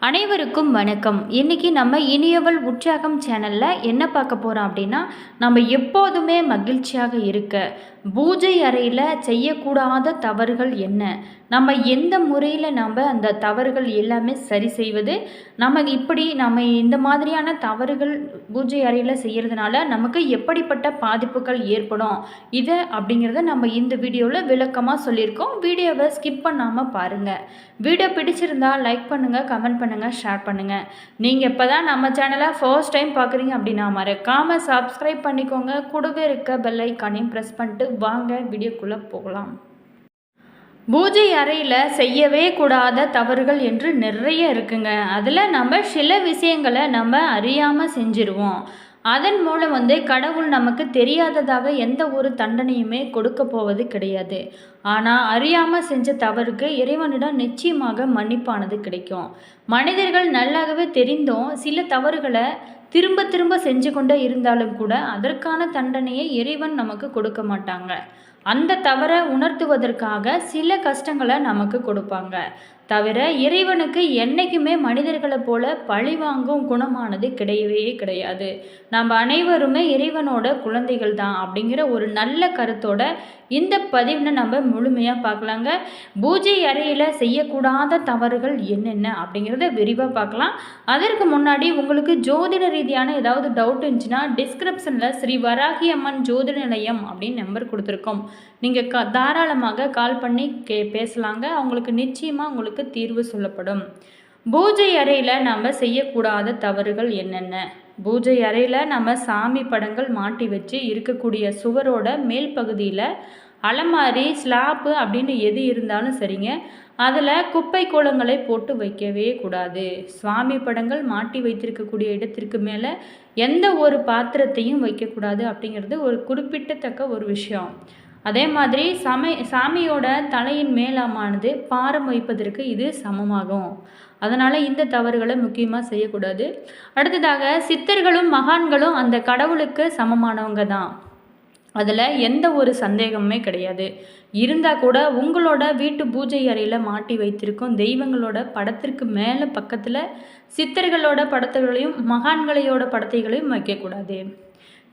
அனைவருக்கும் வணக்கம். இன்றைக்கி நம்ம இனியவள் உற்சாகம் சேனலில் என்ன பார்க்க போகிறோம் அப்படின்னா நம்ம எப்போதுமே மகிழ்ச்சியாக இருக்க பூஜை அறையில் செய்யக்கூடாத தவறுகள் என்ன? நம்ம எந்த முறையில் நம்ம அந்த தவறுகள் எல்லாமே சரி செய்வது? நம்ம இப்படி நம்ம இந்த மாதிரியான தவறுகள் பூஜை அறையில் செய்கிறதுனால நமக்கு எப்படிப்பட்ட பாதிப்புகள் ஏற்படும்? இதை அப்படிங்கிறத நம்ம இந்த வீடியோவில் விளக்கமாக சொல்லியிருக்கோம். வீடியோவை ஸ்கிப் பண்ணாமல் பாருங்கள் வீடியோ பிடிச்சிருந்தா லைக் பண்ணுங்கள் கமெண்ட் பண்ணுங்கள் ஷேர் பண்ணுங்கள் நீங்கள் இப்போ தான் நம்ம சேனலை ஃபர்ஸ்ட் டைம் பார்க்குறீங்க அப்படின்னா மறக்காமல் சப்ஸ்கிரைப் பண்ணிக்கோங்க. கூடவே இருக்க பெல் ஐக்கானையும் ப்ரெஸ் பண்ணிட்டு வாங்க வீடியோக்குள்ளே போகலாம். பூஜை அறையில் செய்யவே கூடாத தவறுகள் என்று நிறைய இருக்குங்க. அதில் நம்ம சில விஷயங்களை நம்ம அறியாமல் செஞ்சிருவோம். அதன் மூலம் வந்து கடவுள் நமக்கு தெரியாததாக எந்த ஒரு தண்டனையுமே கொடுக்க போவது கிடையாது. ஆனால் அறியாமல் செஞ்ச தவறுக்கு இறைவனிடம் நிச்சயமாக மன்னிப்பானது கிடைக்கும். மனிதர்கள் நல்லாகவே தெரிந்தும் சில தவறுகளை திரும்ப திரும்ப செஞ்சு கொண்டே இருந்தாலும் கூட அதற்கான தண்டனையை இறைவன் நமக்கு கொடுக்க மாட்டாங்க. அந்த தவறை உணர்த்துவதற்காக சில கஷ்டங்களை நமக்கு கொடுப்பாங்க. தவிர இறைவனுக்கு என்றைக்குமே மனிதர்களைப் போல பழி வாங்கும் குணமானது கிடையவே கிடையாது. நம்ம அனைவருமே இறைவனோட குழந்தைகள் தான் அப்படிங்கிற ஒரு நல்ல கருத்தோட இந்த பதிவில் நம்ம முழுமையாக பார்க்கலாங்க. பூஜை அறையில் செய்யக்கூடாத தவறுகள் என்னென்ன அப்படிங்கிறத விரிவாக பார்க்கலாம். அதற்கு முன்னாடி உங்களுக்கு ஜோதிட ரீதியான ஏதாவது டவுட் இருந்துச்சுன்னா டிஸ்கிரிப்ஷனில் ஸ்ரீ வராகி அம்மன் ஜோதிட நிலையம் அப்படின்னு நம்பர் கொடுத்துருக்கோம். நீங்கள் க தாராளமாக கால் பண்ணி கே பேசலாங்க. அவங்களுக்கு நிச்சயமாக உங்களுக்கு தீர்வு சொல்லப்படும். பூஜை அறையில் நம்ம செய்யக்கூடாத தவறுகள் என்னென்ன? பூஜை அறையில் நம்ம சாமி படங்கள் மாட்டி வச்சு இருக்கக்கூடிய சுவரோட மேல் பகுதியில் அலமாரி ஸ்லாப்பு அப்படின்னு எது இருந்தாலும் சரிங்க. அதில் குப்பை கோலங்களை போட்டு வைக்கவே கூடாது. சுவாமி படங்கள் மாட்டி வைத்திருக்கக்கூடிய இடத்திற்கு மேலே எந்த ஒரு பாத்திரத்தையும் வைக்கக்கூடாது அப்படிங்கிறது ஒரு குறிப்பிட்டத்தக்க ஒரு விஷயம். அதே மாதிரி சமை சாமியோட தலையின் மேலாமானது பாரம் வைப்பதற்கு இது சமமாகும். அதனால் இந்த தவறுகளை முக்கியமாக செய்யக்கூடாது. அடுத்ததாக சித்தர்களும் மகான்களும் அந்த கடவுளுக்கு சமமானவங்க தான். அதில் எந்த ஒரு சந்தேகமுமே கிடையாது. இருந்தால் கூட உங்களோட வீட்டு பூஜை அறையில் மாட்டி வைத்திருக்கும் தெய்வங்களோட படத்திற்கு மேலே பக்கத்தில் சித்தர்களோட படத்துகளையும் மகான்களையோட படத்தைகளையும் வைக்கக்கூடாது.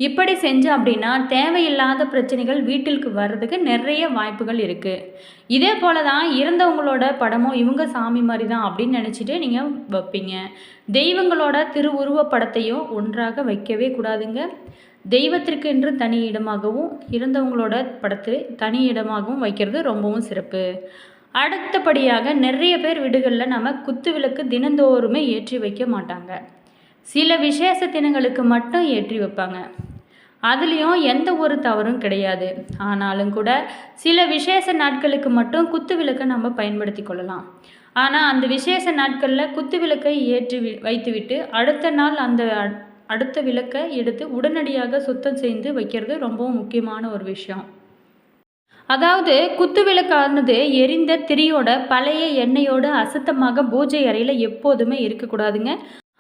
இப்படி செஞ்சோம் அப்படின்னா தேவையில்லாத பிரச்சனைகள் வீட்டிற்கு வர்றதுக்கு நிறைய வாய்ப்புகள் இருக்குது இதே போல தான் இறந்தவங்களோட படமும் இவங்க சாமி மாதிரி தான் அப்படின்னு நினச்சிட்டு நீங்கள் வைப்பீங்க. தெய்வங்களோட திருவுருவ படத்தையும் ஒன்றாக வைக்கவே கூடாதுங்க. தெய்வத்திற்கு என்று தனி இடமாகவும் இறந்தவங்களோட படத்தை தனி இடமாகவும் வைக்கிறது ரொம்பவும் சிறப்பு. அடுத்தபடியாக நிறைய பேர் வீடுகளில் நம்ம குத்து விளக்கு தினந்தோறுமே ஏற்றி வைக்க மாட்டாங்க. சில விசேஷ தினங்களுக்கு மட்டும் ஏற்றி வைப்பாங்க. அதுலேயும் எந்த ஒரு தவறும் கிடையாது. ஆனாலும் கூட சில விசேஷ நாட்களுக்கு மட்டும் குத்து விளக்கை நம்ம பயன்படுத்தி கொள்ளலாம். ஆனால் அந்த விசேஷ நாட்களில் குத்து விளக்கை ஏற்றி வி வைத்துவிட்டு அடுத்த நாள் அந்த அடுத்த விளக்கை எடுத்து உடனடியாக சுத்தம் செய்து வைக்கிறது ரொம்பவும் முக்கியமான ஒரு விஷயம். அதாவது குத்து விளக்கானது எரிந்த திரியோட பழைய எண்ணெயோட அசுத்தமாக பூஜை அறையில் எப்போதுமே இருக்கக்கூடாதுங்க.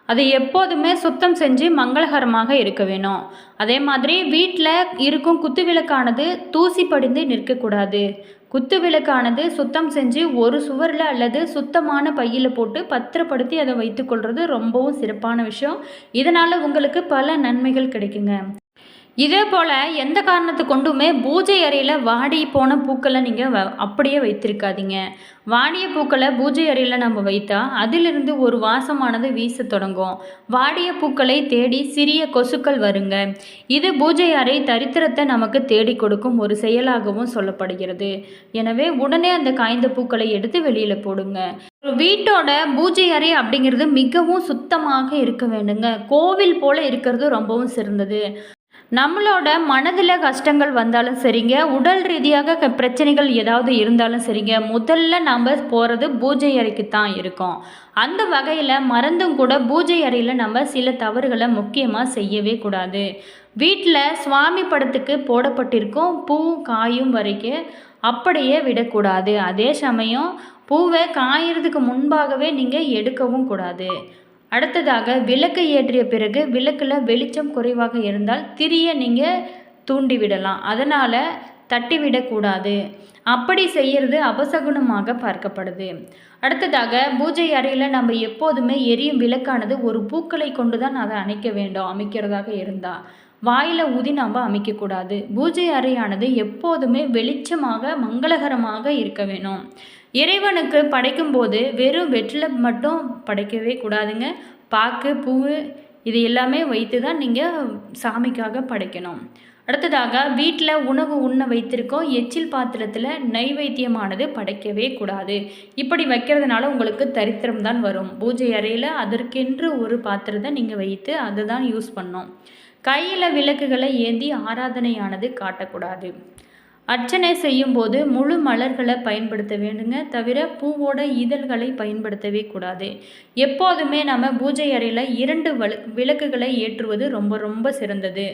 அதை எப்போதுமே சுத்தம் செஞ்சு மங்களகரமாக இருக்க வேணும். அதே மாதிரி வீட்டில் இருக்கும் குத்து விளக்கானது தூசி படிந்து நிற்கக்கூடாது. குத்து விளக்கானது சுத்தம் செஞ்சு ஒரு சுவரில் அல்லது சுத்தமான பையில் போட்டு பத்திரப்படுத்தி அதை வைத்துக்கொள்வது ரொம்பவும் சிறப்பான விஷயம். இதனால் உங்களுக்கு பல நன்மைகள் கிடைக்குங்க. இதே போல் எந்த காரணத்தை கொண்டுமே பூஜை அறையில் வாடி போன பூக்களை நீங்கள் வ அப்படியே வைத்திருக்காதீங்க. வாடிய பூக்களை பூஜை அறையில் நம்ம வைத்தா அதிலிருந்து ஒரு வாசமானது வீச தொடங்கும். வாடிய பூக்களை தேடி சிறிய கொசுக்கள் வருங்க. இது பூஜை அறை தரித்திரத்தை நமக்கு தேடி கொடுக்கும் ஒரு செயலாகவும் சொல்லப்படுகிறது. எனவே உடனே அந்த காய்ந்த பூக்களை எடுத்து வெளியில் போடுங்க. வீட்டோட பூஜை அறை அப்படிங்கிறது மிகவும் சுத்தமாக இருக்க வேண்டுங்க. கோவில் போல இருக்கிறது ரொம்பவும் சிறந்தது. நம்மளோட மனதில் கஷ்டங்கள் வந்தாலும் சரிங்க உடல் ரீதியாக க பிரச்சனைகள் ஏதாவது இருந்தாலும் சரிங்க முதல்ல நாம் போகிறது பூஜை அறைக்கு தான் இருக்கோம். அந்த வகையில் மறந்தும் கூட பூஜை அறையில் நம்ம சில தவறுகளை முக்கியமாக செய்யவே கூடாது. வீட்டில் சுவாமி படத்துக்கு போடப்பட்டிருக்கும் பூ காயும் வரைக்கும் அப்படியே விடக்கூடாது. அதே சமயம் பூவை காயறதுக்கு முன்பாகவே நீங்கள் எடுக்கவும் கூடாது. அடுத்ததாக விளக்கு ஏற்றிய பிறகு விளக்கில் வெளிச்சம் குறைவாக இருந்தால் திரியை நீங்கள் தூண்டி விடலாம் அதனால் தட்டிவிடக்கூடாது. அப்படி செய்கிறது அபசகுணமாக பார்க்கப்படுது. அடுத்ததாக பூஜை அறையில் நம்ம எப்போதுமே எரியும் விளக்கானது ஒரு பூக்களை கொண்டு தான் அதை அணைக்க வேண்டும் அமைக்கிறதாக இருந்தால் வாயில் ஊதி நம்ம அமைக்கக்கூடாது. பூஜை அறையானது எப்போதுமே வெளிச்சமாக மங்களகரமாக இருக்க வேணும். இறைவனுக்கு படைக்கும் போது வெறும் வெற்றிலை மட்டும் படைக்கவே கூடாதுங்க. பாக்கு பூ இது எல்லாமே வைத்து தான் நீங்கள் சாமிக்காக படைக்கணும். அடுத்ததாக வீட்டில் உணவு உண்ண வைத்திருக்கோம். எச்சில் பாத்திரத்தில் நைவேத்தியமானது படைக்கவே கூடாது. இப்படி வைக்கிறதுனால உங்களுக்கு தரித்திரம் தான் வரும். பூஜை அறையில் அதற்கென்று ஒரு பாத்திரத்தை நீங்கள் வைத்து அதை தான் யூஸ் பண்ணோம் கையில் விளக்குகளை ஏந்தி ஆராதனையானது காட்டக்கூடாது. அர்ச்சனை செய்யும்போது முழு மலர்களை பயன்படுத்த வேண்டுங்க. தவிர பூவோட இதழ்களை பயன்படுத்தவே கூடாது. எப்போதுமே நம்ம பூஜை அறையில் இரண்டு விளக்குகளை ஏற்றுவது ரொம்ப ரொம்ப சிறந்தது.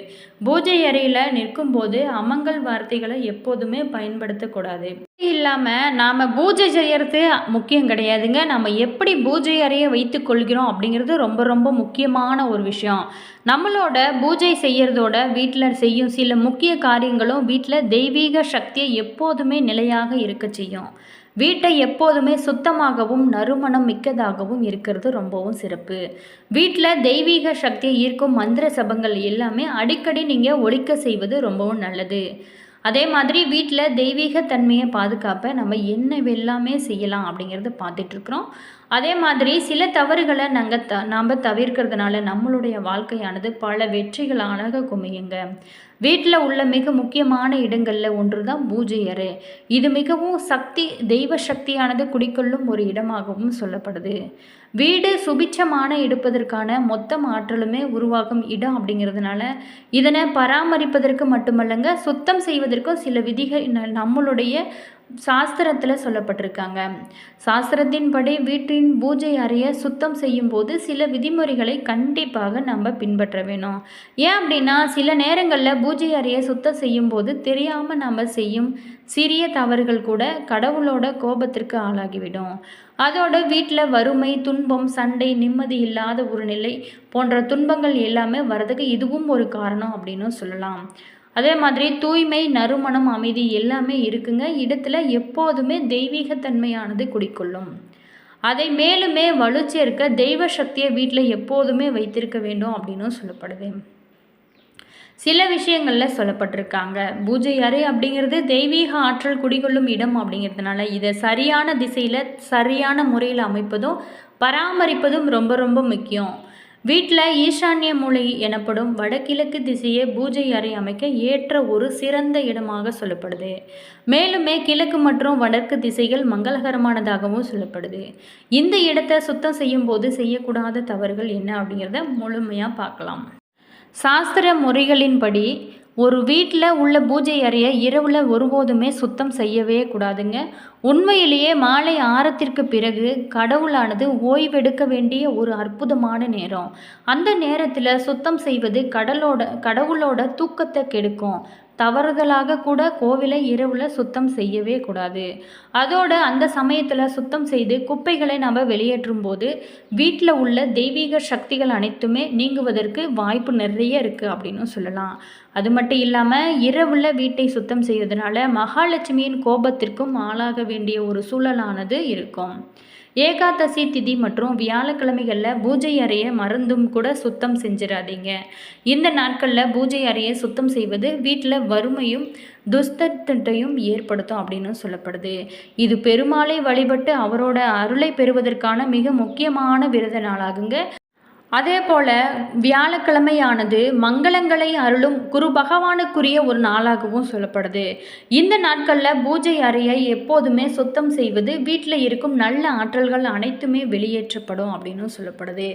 பூஜை அறையில் நிற்கும்போது அமங்கல் வார்த்தைகளை எப்போதுமே பயன்படுத்தக்கூடாது இல்லாமல் நாம் பூஜை செய்கிறது முக்கியம் கிடையாதுங்க. நம்ம எப்படி பூஜை அறையை வைத்து கொள்கிறோம் அப்படிங்கிறது ரொம்ப ரொம்ப முக்கியமான ஒரு விஷயம். நம்மளோட பூஜை செய்கிறதோட வீட்டில் செய்யும் சில முக்கிய காரியங்களும் வீட்டில் தெய்வீக சக்தியை எப்போதுமே நிலையாக இருக்க செய்யும். வீட்டை எப்போதுமே சுத்தமாகவும் நறுமணம் மிக்கதாகவும் இருக்கிறது ரொம்பவும் சிறப்பு. வீட்டில் தெய்வீக சக்தியை ஈர்க்கும் மந்திர சபங்கள் எல்லாமே அடிக்கடி நீங்கள் ஒழிக்க செய்வது ரொம்பவும் நல்லது. அதே மாதிரி வீட்டில் தெய்வீக தன்மையை பாதுகாப்ப நம்ம என்ன எல்லாமே செய்யலாம் அப்படிங்கிறத பார்த்துட்ருக்குறோம் அதே மாதிரி சில தவறுகளை நாங்கள் த நாம் தவிர்க்கிறதுனால நம்மளுடைய வாழ்க்கையானது பல வெற்றிகளாக குமியுங்க. வீட்டில் உள்ள மிக முக்கியமான இடங்களில் ஒன்று தான் பூஜை அறை. இது மிகவும் சக்தி தெய்வ சக்தியானது குடிக்கொள்ளும் ஒரு இடமாகவும் சொல்லப்படுது. வீடு சுபிச்சமான எடுப்பதற்கான மொத்த ஆற்றலுமே உருவாகும் இடம் அப்படிங்கிறதுனால இதனை பராமரிப்பதற்கு மட்டுமல்லங்க சுத்தம் செய்வதற்கும் சில விதிகள் நம்மளுடைய சாஸ்திரத்தில் சொல்லப்பட்டிருக்காங்க. சாஸ்திரத்தின்படி வீட்டின் பூஜை அறையை சுத்தம் செய்யும்போது சில விதிமுறைகளை கண்டிப்பாக நம்ம பின்பற்ற வேணும். ஏன் அப்படின்னா சில நேரங்களில் பூஜை அறையை சுத்தம் செய்யும்போது தெரியாமல் நம்ம செய்யும் சிறிய தவறுகள் கூட கடவுளோட கோபத்திற்கு ஆளாகிவிடும். அதோட வீட்டில் வறுமை துன்பம் சண்டை நிம்மதி இல்லாத ஒரு நிலை போன்ற துன்பங்கள் எல்லாமே வர்றதுக்கு இதுவும் ஒரு காரணம் அப்படின்னு சொல்லலாம். அதே மாதிரி தூய்மை நறுமணம் அமைதி எல்லாமே இருக்குங்க. இடத்துல எப்போதுமே தெய்வீகத்தன்மையானது குடிக்கொள்ளும். அதை மேலுமே வலுச்சேர்க்க தெய்வ சக்தியை வீட்டில் எப்போதுமே வைத்திருக்க வேண்டும் அப்படின்னும் சொல்லப்படுது. சில விஷயங்களில் சொல்லப்பட்டிருக்காங்க. பூஜை அறை அப்படிங்கிறது தெய்வீக ஆற்றல் குடிகொள்ளும் இடம் அப்படிங்கிறதுனால இதை சரியான திசையில் சரியான முறையில் அமைப்பதும் பராமரிப்பதும் ரொம்ப ரொம்ப முக்கியம். வீட்டில் ஈசான்ய மூலை எனப்படும் வடகிழக்கு திசையை பூஜை அறை அமைக்க ஏற்ற ஒரு சிறந்த இடமாக சொல்லப்படுது. மேலுமே கிழக்கு மற்றும் வடக்கு திசைகள் மங்களகரமானதாகவும் சொல்லப்படுது. இந்த இடத்தை சுத்தம் செய்யும் போது செய்யக்கூடாத தவறுகள் என்ன அப்படிங்கிறத முழுமையாக பார்க்கலாம். சாஸ்திர முறைகளின்படி ஒரு வீட்டில் உள்ள பூஜை அறையை இரவில் ஒருபோதுமே சுத்தம் செய்யவே கூடாதுங்க. உண்மையிலேயே மாலை ஆரத்திற்கு பிறகு கடவுளானது ஓய்வெடுக்க வேண்டிய ஒரு அற்புதமான நேரம். அந்த நேரத்தில் சுத்தம் செய்வது கடலோட கடவுளோட தூக்கத்தை கெடுக்கும். தவறுதலாக கூட கோவிலை இரவில் சுத்தம் செய்யவே கூடாது. அதோடு அந்த சமயத்தில் சுத்தம் செய்து குப்பைகளை நம்ம வெளியேற்றும் போது வீட்டில் உள்ள தெய்வீக சக்திகள் அனைத்துமே நீங்குவதற்கு வாய்ப்பு நிறைய இருக்குது அப்படின்னு சொல்லலாம். அது மட்டும் இல்லாமல் இரவில் வீட்டை சுத்தம் செய்வதனால மகாலட்சுமியின் கோபத்திற்கும் ஆளாக வேண்டிய ஒரு சூழலானது இருக்கும். ஏகாதசி திதி மற்றும் வியாழக்கிழமைகளில் பூஜை அறையை மறந்தும் கூட சுத்தம் செஞ்சிடாதீங்க. இந்த நாட்களில் பூஜை அறையை சுத்தம் செய்வது வீட்டில் வறுமையும் துஸ்தத்தையும் ஏற்படுத்தும் அப்படின்னு சொல்லப்படுது. இது பெருமாளை வழிபட்டு அவரோட அருளை பெறுவதற்கான மிக முக்கியமான விரத நாளாகுங்க. அதே போல் வியாழக்கிழமையானது மங்களங்களை அருளும் குரு பகவானுக்குரிய ஒரு நாளாகவும் சொல்லப்படுது. இந்த நாட்களில் பூஜை அறையை எப்போதுமே சுத்தம் செய்வது வீட்டில் இருக்கும் நல்ல ஆற்றல்கள் அனைத்துமே வெளியேற்றப்படும் அப்படின்னு சொல்லப்படுது.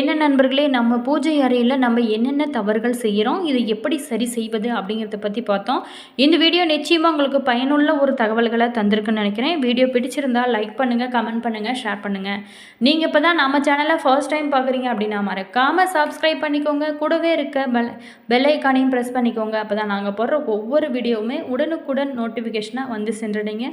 என்ன நண்பர்களே நம்ம பூஜை அறையில் நம்ம என்னென்ன தவறுகள் செய்கிறோம் இதை எப்படி சரி செய்வது அப்படிங்கிறத பற்றி பார்த்தோம். இந்த வீடியோ நிச்சயமாக உங்களுக்கு பயனுள்ள ஒரு தகவல்களை தந்திருக்குன்னு நினைக்கிறேன். வீடியோ பிடிச்சிருந்தால் லைக் பண்ணுங்கள் கமெண்ட் பண்ணுங்கள் ஷேர் பண்ணுங்கள் நீங்கள் இப்போ தான் நம்ம சேனலை ஃபர்ஸ்ட் டைம் பார்க்குறீங்க அப்படின்னா அப்படின்னா மறக்காமல் சப்ஸ்கிரைப் பண்ணிக்கோங்க. கூடவே இருக்க பெல் பெல்லைக்கானையும் ப்ரெஸ் பண்ணிக்கோங்க. அப்போ தான் நாங்கள் போடுற ஒவ்வொரு வீடியோவுமே உடனுக்குடன் நோட்டிஃபிகேஷனாக வந்து சென்றடைங்க.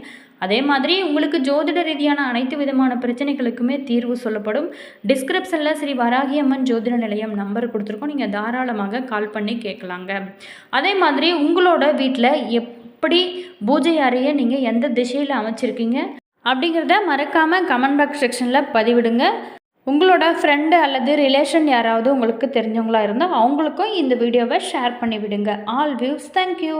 அதே மாதிரி உங்களுக்கு ஜோதிட ரீதியான அனைத்து விதமான பிரச்சனைகளுக்குமே தீர்வு சொல்லப்படும். டிஸ்கிரிப்ஷனில் ஸ்ரீ வராகியம்மன் ஜோதிட நிலையம் நம்பர் கொடுத்துருக்கோம். நீங்கள் தாராளமாக கால் பண்ணி கேட்கலாங்க. அதே மாதிரி உங்களோட வீட்டில் எப்படி பூஜை அறையை நீங்கள் எந்த திசையில் அமைச்சிருக்கீங்க? அப்படிங்கிறத மறக்காமல் கமெண்ட் பாக்ஸ் செக்ஷனில் பதிவிடுங்க. உங்களோட ஃப்ரெண்டு அல்லது ரிலேஷன் யாராவது உங்களுக்கு தெரிஞ்சவங்களா இருந்தால் அவங்களுக்கும் இந்த வீடியோவை ஷேர் பண்ணிவிடுங்க. All views thank you